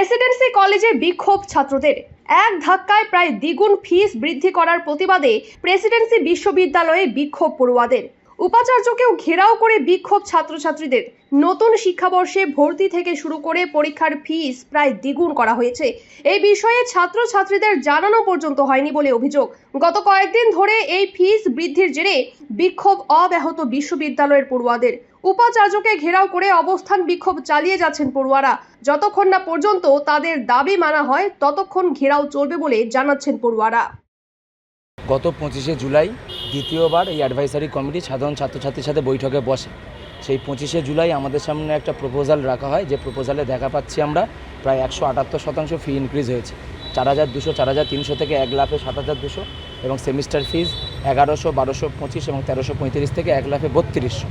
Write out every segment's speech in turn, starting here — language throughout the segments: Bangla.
প্রেসিডেন্সি কলেজে বিক্ষোভ ছাত্রদের। এক ধাক্কায় প্রায় দ্বিগুণ ফিস বৃদ্ধি করার প্রতিবাদে প্রেসিডেন্সি বিশ্ববিদ্যালয়ে বিক্ষোভ পড়ুয়াদের। উপাচার্যকেও ঘেরাও করে বিক্ষোভ ছাত্রছাত্রীদের। নতুন শিক্ষাবর্ষে ভর্তি থেকে শুরু করে পরীক্ষার ফিস প্রায় দ্বিগুণ করা হয়েছে। এই বিষয়ে ছাত্রছাত্রীদের জানানো পর্যন্ত হয়নি বলে অভিযোগ। গত কয়েকদিন ধরে এই ফিস বৃদ্ধির জেরে বিক্ষোভ অব্যাহত বিশ্ববিদ্যালয়ের পড়ুয়াদের। উপাচার্যকে ঘেরাও করে অবস্থান বিক্ষোভ চালিয়ে যাচ্ছেন পড়ুয়ারা। যতক্ষণ না পর্যন্ত তাদের দাবি মানা হয়, ততক্ষণ ঘেরাও চলবে বলে জানাচ্ছেন পড়ুয়ারা। গত পঁচিশে জুলাই দ্বিতীয়বার এই অ্যাডভাইসারি কমিটি সাধারণ ছাত্রছাত্রীর সাথে বৈঠকে বসে। সেই পঁচিশে জুলাই আমাদের সামনে একটা প্রপোজাল রাখা হয়, যে প্রপোজালে দেখা পাচ্ছি আমরা প্রায় একশো আটাত্তর শতাংশ ফি ইনক্রিজ হয়েছে। চার হাজার দুশো, চার হাজার তিনশো থেকে এক লাফে সাত হাজার দুশো এবং সেমিস্টার ফিজ এগারোশো, বারোশো, পঁচিশ এবং তেরোশো পঁয়ত্রিশ থেকে এক লাফে বত্রিশশো।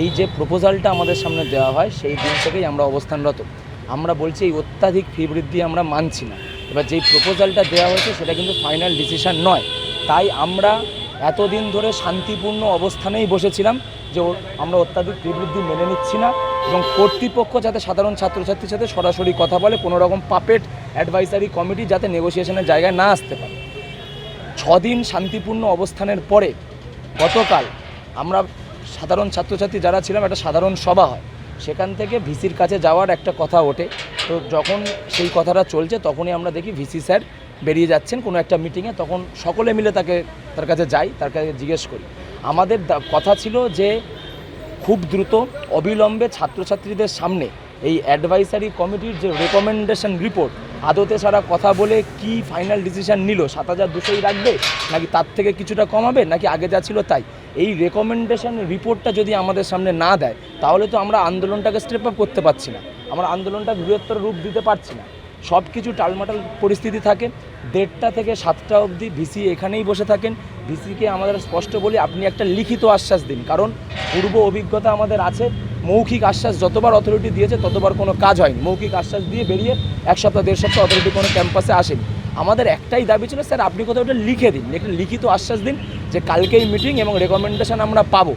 এই যে প্রপোজালটা আমাদের সামনে দেওয়া হয়, সেই দিন থেকেই আমরা অবস্থানরত। আমরা বলছি এই অত্যাধিক ফি বৃদ্ধি আমরা মানছি না। এবার যেই প্রপোজালটা দেওয়া হয়েছে, সেটা কিন্তু ফাইনাল ডিসিশন নয়। তাই আমরা এতদিন ধরে শান্তিপূর্ণ অবস্থানেই বসেছিলাম যে আমরা অত্যাধিক ফি মেনে নিচ্ছি না এবং কর্তৃপক্ষ যাতে সাধারণ ছাত্রছাত্রীর সাথে সরাসরি কথা বলে, কোনো রকম পাপেট অ্যাডভাইসারি কমিটি যাতে নেগোসিয়েশনের জায়গায় না আসতে পারে। ছদিন শান্তিপূর্ণ অবস্থানের পরে গতকাল আমরা সাধারণ ছাত্রছাত্রী যারা ছিলাম, একটা সাধারণ সভা হয়। সেখান থেকে ভিসির কাছে যাওয়ার একটা কথা ওঠে। তো যখন সেই কথাটা চলছে, তখনই আমরা দেখি ভিসি স্যার বেরিয়ে যাচ্ছেন কোনো একটা মিটিংয়ে তখন সকলে মিলে তাকে, তার কাছে যাই, তার কাছে জিজ্ঞেস করি। আমাদের কথা ছিল যে খুব দ্রুত, অবিলম্বে ছাত্রছাত্রীদের সামনে এই অ্যাডভাইসারি কমিটির যে রেকমেন্ডেশন রিপোর্ট আদতে সারা কথা বলে কি ফাইনাল ডিসিশন নিল, সাত হাজার দুশোই রাখবে, নাকি তার থেকে কিছুটা কমাবে, নাকি আগে যা ছিল তাই? এই রেকমেন্ডেশন রিপোর্টটা যদি আমাদের সামনে না দেয়, তাহলে তো আমরা আন্দোলনটাকে স্টেপ আপ করতে পারছি না। আমরা আন্দোলনটা বৃহত্তর রূপ দিতে পারছি না। সব কিছু টালমাটাল পরিস্থিতি থাকে। দেড়টা থেকে সাতটা অবধি ভিসি এখানেই বসে থাকেন। ভিসিকে আমাদের স্পষ্ট বলি, আপনি একটা লিখিত আশ্বাস দিন। কারণ পূর্ব অভিজ্ঞতা আমাদের আছে, মৌখিক আশ্বাস যতবার অথরিটি দিয়েছে, ততবার কোনো কাজ হয়নি। মৌখিক আশ্বাস দিয়ে বেরিয়ে এক সপ্তাহ, দেড় সপ্তাহ অথরিটি কোনো ক্যাম্পাসে আসেনি। আমাদের একটাই দাবি ছিল, স্যার, আপনি কোথাও ওটা লিখে দিন। একটা লিখিত আশ্বাস দিন যে কালকেই মিটিং এবং রেকমেন্ডেশন আমরা পাবো।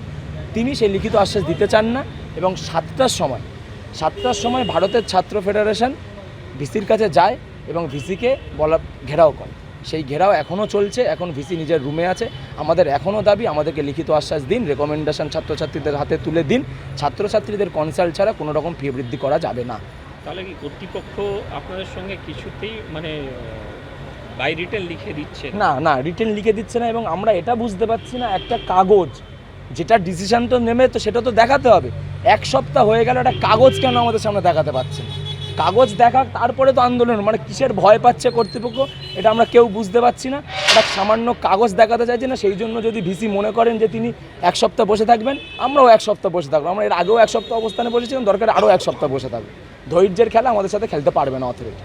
তিনি সেই লিখিত আশ্বাস দিতে চান না। এবং সাতটার সময় সাতটার সময় ভারতের ছাত্র ফেডারেশন ভিসির কাছে যায় এবং ভিসিকে বলা ঘেরাও করে। সেই ঘেরাও এখনও চলছে এখন ভিসি নিজের রুমে আছে। আমাদের এখনও দাবি আমাদেরকে লিখিত আশ্বাস দিন রেকমেন্ডেশন ছাত্রছাত্রীদের হাতে তুলে দিন। ছাত্রছাত্রীদের কনসাল্ট ছাড়া কোনো রকম ফি বৃদ্ধি করা যাবে না। তাহলে কি কর্তৃপক্ষ আপনাদের সঙ্গে কিছুতেই মানে বাই রিটেন লিখে দিচ্ছে না? না রিটেন লিখে দিচ্ছে না এবং আমরা এটা বুঝতে পারছি না একটা কাগজ। যেটা ডিসিশন তো নেমে তো সেটা তো দেখাতে হবে। এক সপ্তাহ হয়ে গেল একটা কাগজ কেন আমাদের সামনে দেখাতে পারছে না? কাগজ দেখা, তারপরে তো আন্দোলন মানে কিসের ভয় পাচ্ছে কর্তৃপক্ষ, এটা আমরা কেউ বুঝতে পারছি না। এটা সামান্য কাগজ দেখাতে চাইছি না, সেই জন্য যদি ভিসি মনে করেন যে তিনি এক সপ্তাহ বসে থাকবেন, আমরাও এক সপ্তাহ বসে থাকব। আমরা এর আগেও এক সপ্তাহ অবস্থানে বসেছিলাম, দরকার আরও এক সপ্তাহ বসে থাকব। ধৈর্যের খেলা আমাদের সাথে খেলতে পারবে না অথরিটি।